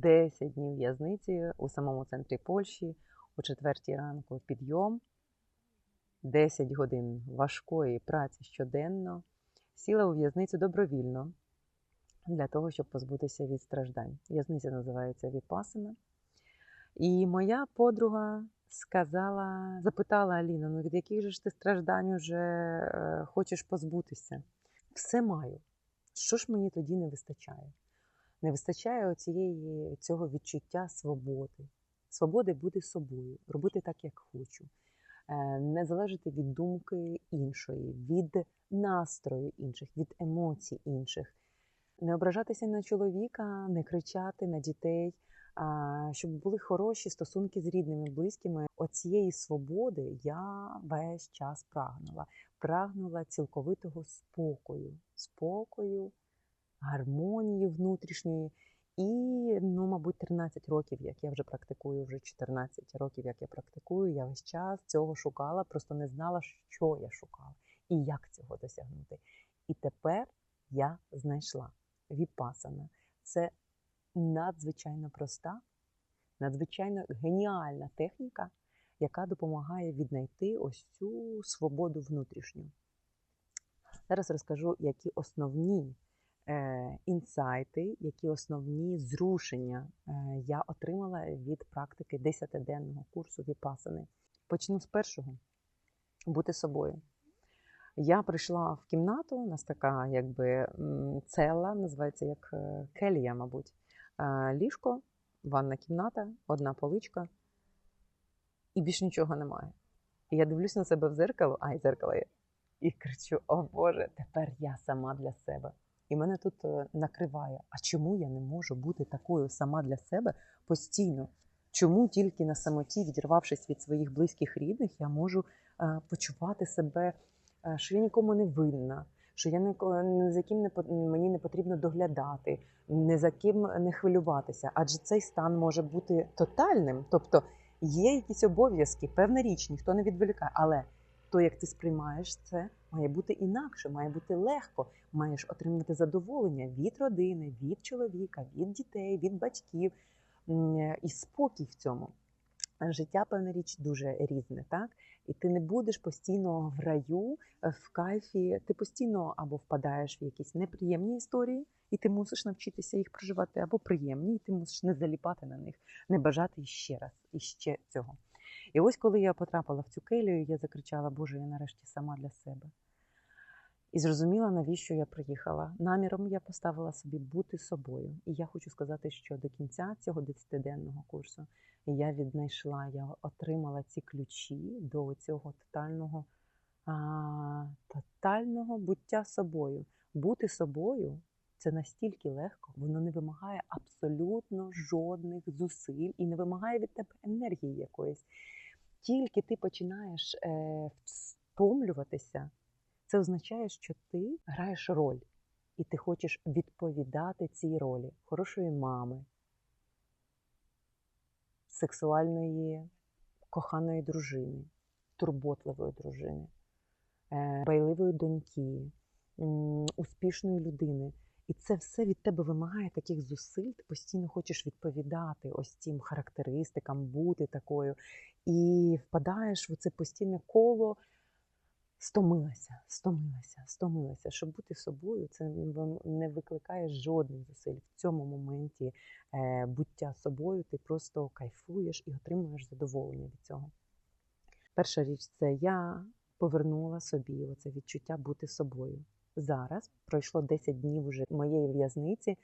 10 днів в'язниці у самому центрі Польщі, о 4 ранку підйом, 10 годин важкої праці щоденно. Сіла у в'язницю добровільно для того, щоб позбутися від страждань. В'язниця називається Віпасана. І моя подруга сказала, запитала Аліна, ну від яких же ж ти страждань уже е, хочеш позбутися? Все маю. Що ж мені тоді не вистачає? Не вистачає оцієї, цього відчуття свободи, свободи бути собою, робити так, як хочу, е, не залежати від думки іншої, від настрою інших, від емоцій інших, не ображатися на чоловіка, не кричати на дітей, щоб були хороші стосунки з рідними, близькими. Оцієї свободи я весь час прагнула. Прагнула цілковитого спокою, спокою, гармонії внутрішньої. І, ну, мабуть, 13 років, як я вже практикую, вже 14 років, як я практикую, я весь час цього шукала, просто не знала, що я шукала і як цього досягнути. І тепер я знайшла віпасана. Це надзвичайно проста, надзвичайно геніальна техніка, яка допомагає віднайти ось цю свободу внутрішню. Зараз розкажу, які основні інсайти, які основні зрушення е, я отримала від практики 10-денного курсу Віпасани. Почну з першого бути собою. Я прийшла в кімнату, у нас така якби цела, називається як е, келія, мабуть. Е, ліжко, ванна кімната, одна поличка, і більш нічого немає. І я дивлюсь на себе в зеркало, а й зеркало є, і кричу: О Боже, тепер я сама для себе. І мене тут е, накриває. А чому я не можу бути такою сама для себе постійно? Чому тільки на самоті, відірвавшись від своїх близьких рідних, я можу почувати себе? Е, що я нікому не винна, що я ні за ким не мені не потрібно доглядати, ні за ким не хвилюватися. Адже цей стан може бути тотальним, тобто є якісь обов'язки, певна річ, ніхто не відволікає. Але то, як ти сприймаєш це, має бути інакше, має бути легко. Маєш отримати задоволення від родини, від чоловіка, від дітей, від батьків і спокій в цьому. Життя, певна річ, дуже різне, так? І ти не будеш постійно в раю, в кайфі. Ти постійно або впадаєш в якісь неприємні історії, і ти мусиш навчитися їх проживати, або приємні, і ти мусиш не заліпати на них, не бажати ще раз і ще цього. І ось коли я потрапила в цю келію, я закричала, Боже, я нарешті сама для себе. І зрозуміла, навіщо я приїхала. Наміром я поставила собі бути собою. І я хочу сказати, що до кінця цього 10-денного курсу я віднайшла, я отримала ці ключі до цього тотального, а, тотального буття собою. Бути собою це настільки легко, воно не вимагає абсолютно жодних зусиль і не вимагає від тебе енергії якоїсь. Тільки ти починаєш е, втомлюватися, це означає, що ти граєш роль, і ти хочеш відповідати цій ролі хорошої мами, сексуальної коханої дружини, турботливої дружини, е, байливої доньки, успішної людини. І це все від тебе вимагає таких зусиль, ти постійно хочеш відповідати ось цим характеристикам, бути такою. І впадаєш в це постійне коло стомилася, стомилася, стомилася. Щоб бути собою, це не викликає жодних зусиль. В цьому моменті е, буття собою ти просто кайфуєш і отримуєш задоволення від цього. Перша річ це я повернула собі оце відчуття бути собою. Зараз пройшло 10 днів уже моєї в'язниці.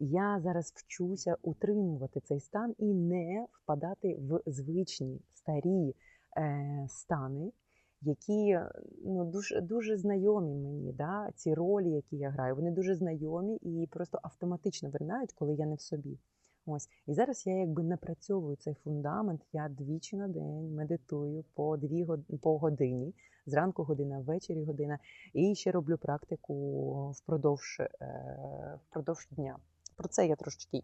Я зараз вчуся утримувати цей стан і не впадати в звичні старі е, стани, які ну, дуже дуже знайомі мені. Да? Ці ролі, які я граю, вони дуже знайомі і просто автоматично виринають, коли я не в собі. Ось і зараз я якби напрацьовую цей фундамент. Я двічі на день медитую по дві по годині, зранку година, ввечері година, і ще роблю практику впродовж е, впродовж дня. Про це я трошечки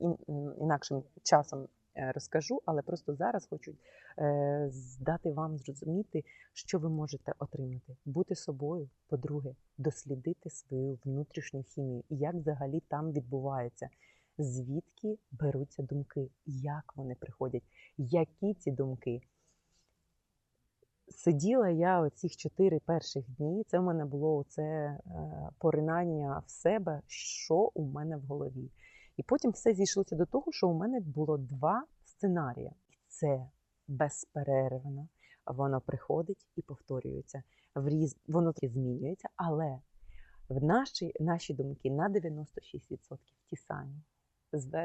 інакшим часом Е, розкажу, але просто зараз хочу е, дати вам зрозуміти, що ви можете отримати, бути собою. По-друге, дослідити свою внутрішню хімію як взагалі там відбувається. звідки беруться думки, як вони приходять, які ці думки. Сиділа я оцих чотири перших дні. Це в мене було це е, поринання в себе, що у мене в голові. І потім все зійшлося до того, що у мене було два сценарії. І це безперервно. Воно приходить і повторюється. В різ... Воно змінюється, але в наші, наші думки на 96% ті самі.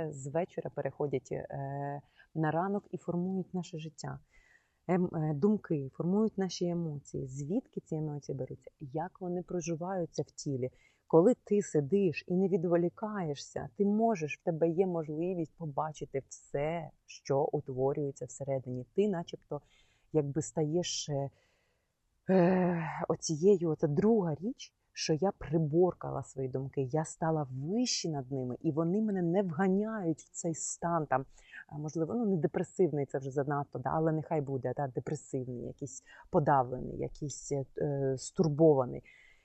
З вечора переходять е, на ранок і формують наше життя. Ем, е, думки формують наші емоції. Звідки ці емоції беруться? Як вони проживаються в тілі? Коли ти сидиш і не відволікаєшся, ти можеш, в тебе є можливість побачити все, що утворюється всередині. Ти, начебто, якби стаєш е, е, оцією, це друга річ, що я приборкала свої думки, я стала вище над ними, і вони мене не вганяють в цей стан там. Можливо, ну не депресивний, це вже занадто, да, але нехай буде да, депресивний, якийсь подавлений, якийсь е, стурбований.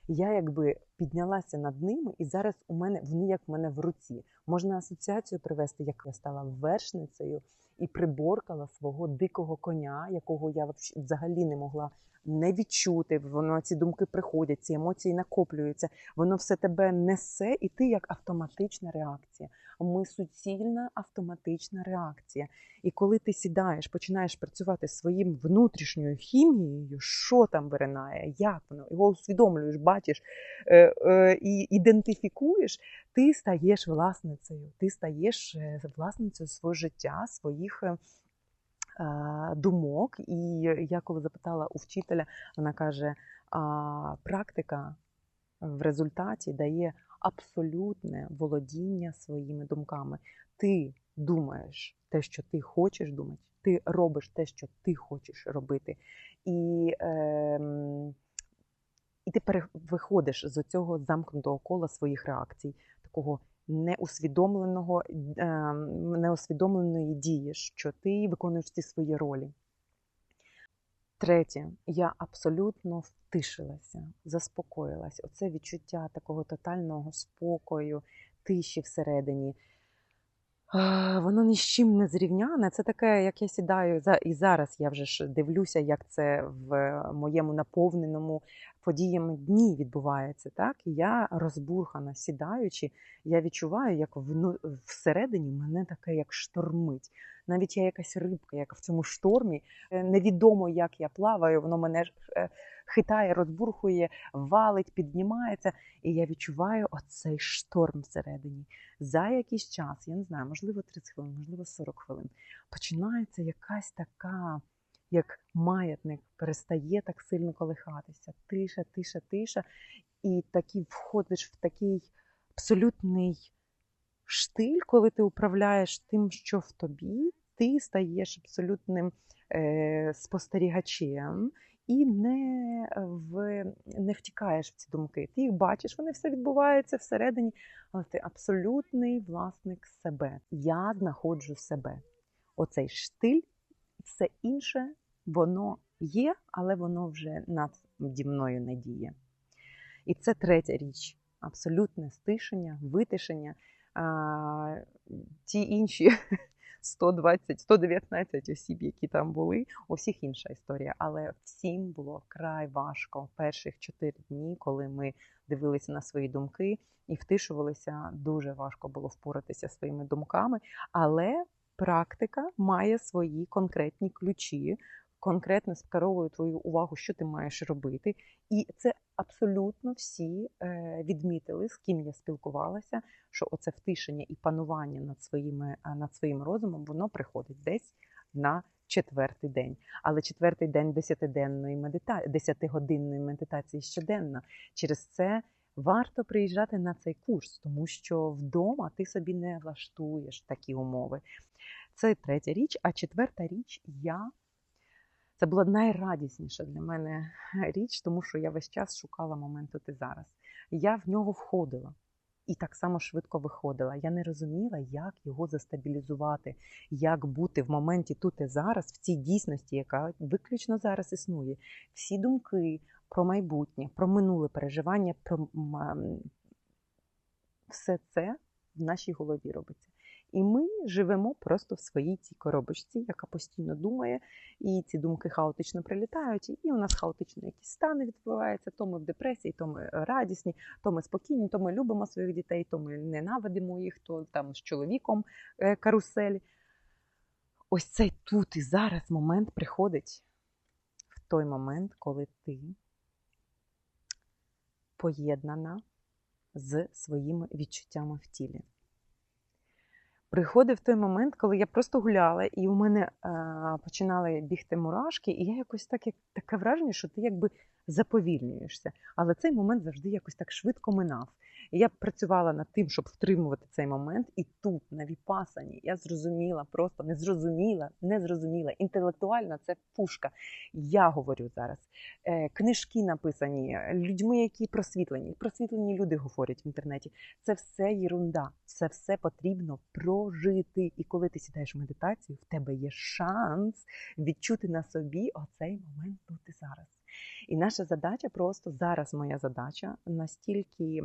Я якби піднялася над ними, і зараз у мене вони як в мене в руці. Можна асоціацію привести, як я стала вершницею і приборкала свого дикого коня, якого я взагалі не могла не відчути. Воно ці думки приходять, ці емоції накоплюються. Воно все тебе несе, і ти як автоматична реакція. Ми суцільна автоматична реакція. І коли ти сідаєш, починаєш працювати своїм внутрішньою хімією, що там виринає, як воно, його усвідомлюєш, бачиш е, е, і ідентифікуєш, ти стаєш власницею, ти стаєш е, власницею свого життя, своїх. Е, думок, і я коли запитала у вчителя, вона каже: а практика в результаті дає абсолютне володіння своїми думками. Ти думаєш те, що ти хочеш думати, ти робиш те, що ти хочеш робити. І е, і ти виходиш з цього замкнутого кола своїх реакцій, такого неусвідомленого, е, неусвідомленої дії, що ти виконуєш ці свої ролі. Третє, я абсолютно втишилася, заспокоїлась. Оце відчуття такого тотального спокою, тиші всередині. Воно ні з чим не зрівняне. Це таке, як я сідаю і зараз я вже ж дивлюся, як це в моєму наповненому подіями дні відбувається. Так? І я розбурхана, сідаючи, я відчуваю, як всередині мене таке як штормить навіть я якась рибка, як в цьому штормі. Е, невідомо, як я плаваю, воно мене е, хитає, розбурхує, валить, піднімається. І я відчуваю оцей шторм всередині. За якийсь час, я не знаю, можливо, 30 хвилин, можливо, 40 хвилин. Починається якась така. Як маятник перестає так сильно колихатися, тиша, тиша, тиша, і такі входиш в такий абсолютний штиль, коли ти управляєш тим, що в тобі, ти стаєш абсолютним е, спостерігачем і не в, не втікаєш в ці думки. Ти їх бачиш, вони все відбуваються всередині, але ти абсолютний власник себе. Я знаходжу себе. Оцей штиль, все інше, воно є, але воно вже наді мною не діє. І це третя річ абсолютне стишення, витишення а, ті інші 120, 119 осіб, які там були, у всіх інша історія. Але всім було край важко перших чотири дні, коли ми дивилися на свої думки і втишувалися. Дуже важко було впоратися своїми думками, але практика має свої конкретні ключі конкретно скеровує твою увагу, що ти маєш робити. І це абсолютно всі е, відмітили, з ким я спілкувалася, що оце втишення і панування над своїми, е, над своїм розумом, воно приходить десь на четвертий день. Але четвертий день десятиденної медитації, десятигодинної медитації щоденно. Через це. Варто приїжджати на цей курс, тому що вдома ти собі не влаштуєш такі умови. Це третя річ. А четверта річ, я це була найрадісніша для мене річ, тому що я весь час шукала момент тут і зараз. Я в нього входила і так само швидко виходила. Я не розуміла, як його застабілізувати, як бути в моменті тут і зараз, в цій дійсності, яка виключно зараз існує. Всі думки про майбутнє, про минуле переживання, про все це в нашій голові робиться. І ми живемо просто в своїй цій коробочці, яка постійно думає, і ці думки хаотично прилітають, і у нас хаотично якісь стани відбуваються. То ми в депресії, то ми радісні, то ми спокійні, то ми любимо своїх дітей, то ми ненавидимо їх, то там з чоловіком е, каруселі. Ось цей тут і зараз момент приходить в той момент, коли ти поєднана з своїми відчуттями в тілі. Приходив той момент, коли я просто гуляла, і у мене е, починали бігти мурашки, і я якось так, як, таке враження, що ти якби заповільнюєшся. Але цей момент завжди якось так швидко минав. Я працювала над тим, щоб втримувати цей момент. І тут, на Віпасані, я зрозуміла, просто не зрозуміла, не зрозуміла. Інтелектуально це пушка. Я говорю зараз. Е, книжки написані людьми, які просвітлені. Просвітлені люди говорять в інтернеті. Це все єрунда, це все потрібно прожити. І коли ти сідаєш в медитацію, в тебе є шанс відчути на собі оцей момент тут і зараз. І наша задача просто зараз моя задача настільки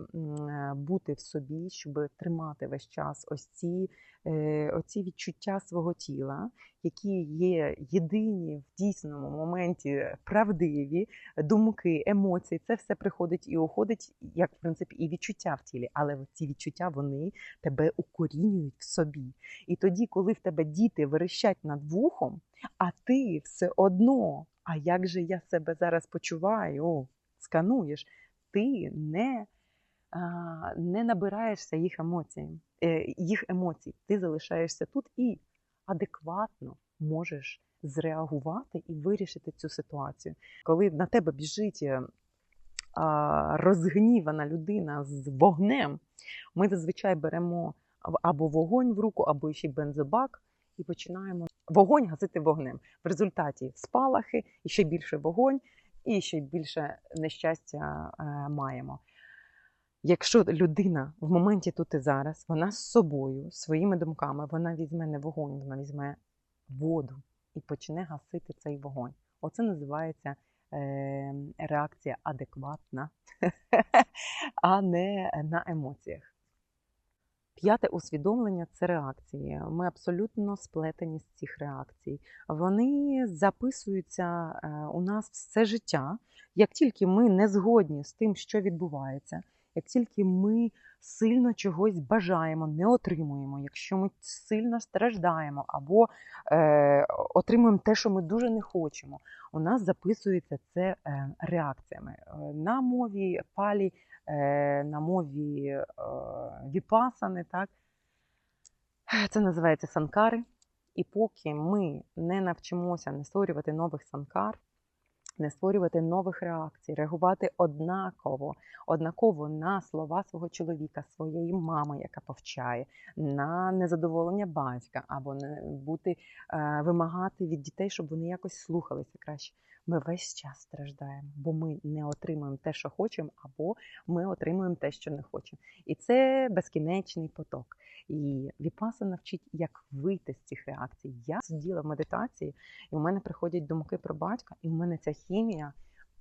бути в собі, щоб тримати весь час ось ці е, оці відчуття свого тіла, які є єдині в дійсному моменті правдиві думки, емоції. Це все приходить і уходить, як в принципі і відчуття в тілі, але ці відчуття вони тебе укорінюють в собі. І тоді, коли в тебе діти верещать над вухом, а ти все одно а як же я себе зараз почуваю, скануєш, ти не не набираєшся їх емоцій, е, їх емоцій. Ти залишаєшся тут і адекватно можеш зреагувати і вирішити цю ситуацію. Коли на тебе біжить е, розгнівана людина з вогнем, ми зазвичай беремо або вогонь в руку, або ще бензобак і починаємо вогонь гасити вогнем. В результаті спалахи, і ще більше вогонь, і ще більше нещастя е, маємо. Якщо людина в моменті тут і зараз, вона з собою, своїми думками, вона візьме не вогонь, вона візьме воду і почне гасити цей вогонь. Оце називається е, реакція адекватна, а не на емоціях. П'яте усвідомлення це реакції. Ми абсолютно сплетені з цих реакцій. Вони записуються е, у нас все життя. Як тільки ми не згодні з тим, що відбувається, як тільки ми сильно чогось бажаємо, не отримуємо, якщо ми сильно страждаємо або е, отримуємо те, що ми дуже не хочемо, у нас записується це е, реакціями. Е, на мові палі Е, на мові е, віпасани. так? Це називається санкари. І поки ми не навчимося не створювати нових санкар, не створювати нових реакцій, реагувати однаково, однаково на слова свого чоловіка, своєї мами, яка повчає, на незадоволення батька, або не бути е, вимагати від дітей, щоб вони якось слухалися краще ми весь час страждаємо, бо ми не отримуємо те, що хочемо, або ми отримуємо те, що не хочемо. І це безкінечний поток. І Віпаса навчить, як вийти з цих реакцій. Я сиділа в медитації, і у мене приходять думки про батька, і в мене ця хімія.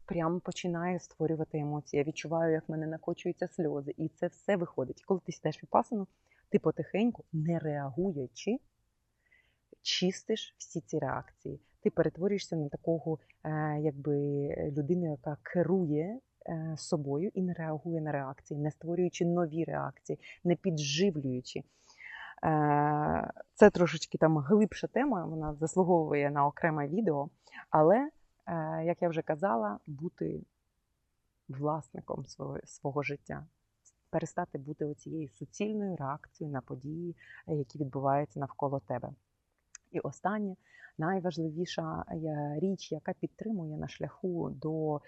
Прямо починає створювати емоції. Я відчуваю, як в мене накочуються сльози, і це все виходить. Коли ти сидиш віпасану, ти потихеньку, не реагуючи, чистиш всі ці реакції ти перетворюєшся на такого е, якби людину, яка керує е, собою і не реагує на реакції, не створюючи нові реакції, не підживлюючи. Е, це трошечки там глибша тема, вона заслуговує на окреме відео. Але, як я вже казала, бути власником свого, свого життя. Перестати бути оцією суцільною реакцією на події, які відбуваються навколо тебе. І останнє найважливіша е, річ, яка підтримує на шляху до е,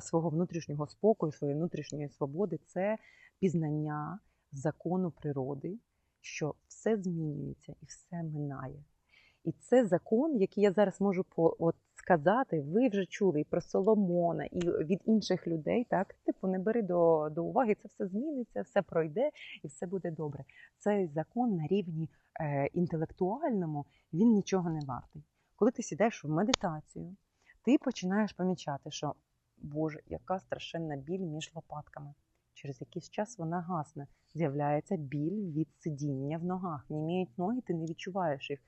свого внутрішнього спокою, своєї внутрішньої свободи, це пізнання закону природи, що все змінюється і все минає. І це закон, який я зараз можу по от сказати, ви вже чули і про Соломона, і від інших людей. Так, типу, не бери до до уваги, це все зміниться, все пройде і все буде добре. Цей закон на рівні е, інтелектуальному він нічого не вартий. Коли ти сідаєш в медитацію, ти починаєш помічати, що Боже, яка страшенна біль між лопатками. через якийсь час вона гасне. З'являється біль від сидіння в ногах. Німіють ноги, ти не відчуваєш їх.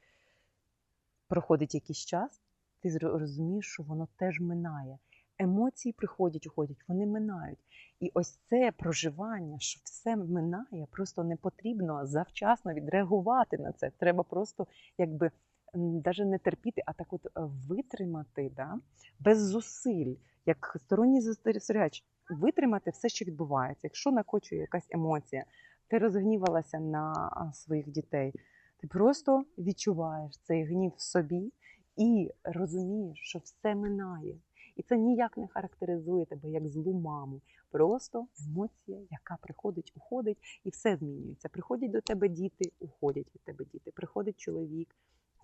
Проходить якийсь час, ти розумієш, що воно теж минає. Емоції приходять, уходять, вони минають. І ось це проживання, що все минає, просто не потрібно завчасно відреагувати на це. Треба просто якби навіть не терпіти, а так от е, витримати да, без зусиль, як сторонній спостерігач, витримати все, що відбувається. Якщо накочує якась емоція, ти розгнівалася на своїх дітей, ти просто відчуваєш цей гнів в собі і розумієш, що все минає. І це ніяк не характеризує тебе як злу маму. Просто емоція, яка приходить, уходить, і все змінюється. Приходять до тебе діти, уходять від тебе діти. Приходить чоловік,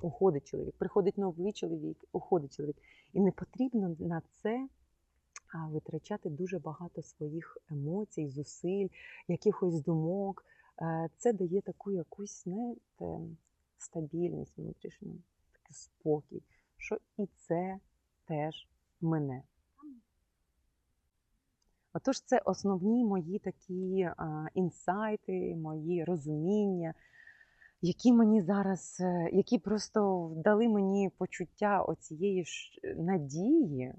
уходить чоловік. Приходить новий чоловік, уходить чоловік. І не потрібно на це витрачати дуже багато своїх емоцій, зусиль, якихось думок. Е, Це дає таку якусь, знаєте, стабільність внутрішню, такий спокій, що і це теж мене. Отож, це основні мої такі а, інсайти, мої розуміння, які мені зараз, е, які просто дали мені почуття оцієї ж надії,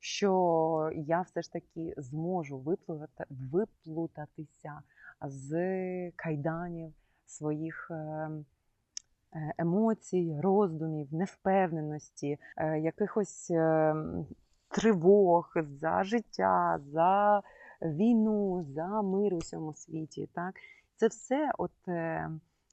що я все ж таки зможу виплутати, виплутатися з кайданів своїх. Е, Емоцій, роздумів, невпевненості, е, якихось е, тривог за життя, за війну, за мир у всьому світі. Так? Це все от,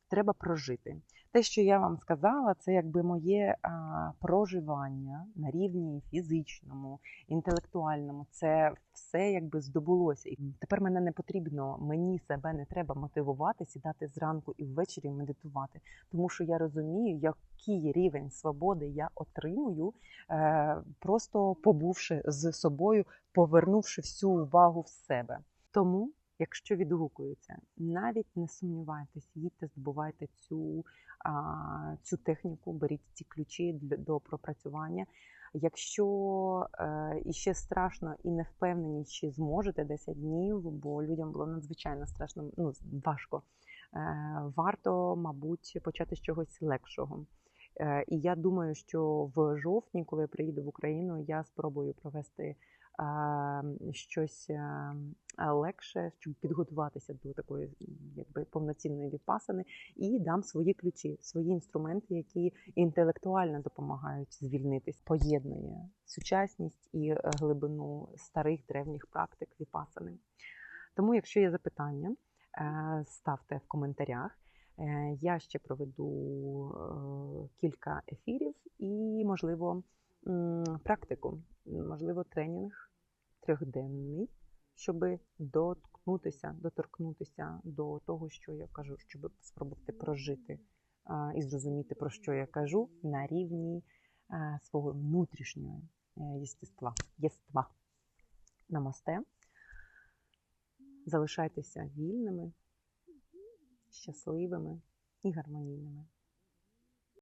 треба прожити. Те, що я вам сказала, це якби моє а, проживання на рівні фізичному, інтелектуальному. Це все якби здобулося. І тепер мене не потрібно, мені себе не треба мотивувати, сідати зранку і ввечері медитувати, тому що я розумію, який рівень свободи я отримую, е, просто побувши з собою, повернувши всю увагу в себе. Тому, якщо відгукується, навіть не сумнівайтесь, їдьте, здобувайте цю, цю техніку, беріть ці ключі до пропрацювання. Якщо е, іще страшно і не впевнені, чи зможете 10 днів, бо людям було надзвичайно страшно, ну важко. Е, варто, мабуть, почати з чогось легшого. Е, і я думаю, що в жовтні, коли я приїду в Україну, я спробую провести щось легше, щоб підготуватися до такої якби повноцінної віпасани, і дам свої ключі, свої інструменти, які інтелектуально допомагають звільнитись, поєднує сучасність і е, глибину старих древніх практик віпасани. Тому, якщо є запитання, е, ставте в коментарях. Е, Я ще проведу кілька ефірів і, можливо, практику, можливо, тренінг трьохденний, щоб доткнутися, доторкнутися до того, що я кажу, щоб спробувати прожити і зрозуміти, про що я кажу, на рівні свого внутрішнього е, єстества. єства. Намасте. Залишайтеся вільними, щасливими і гармонійними.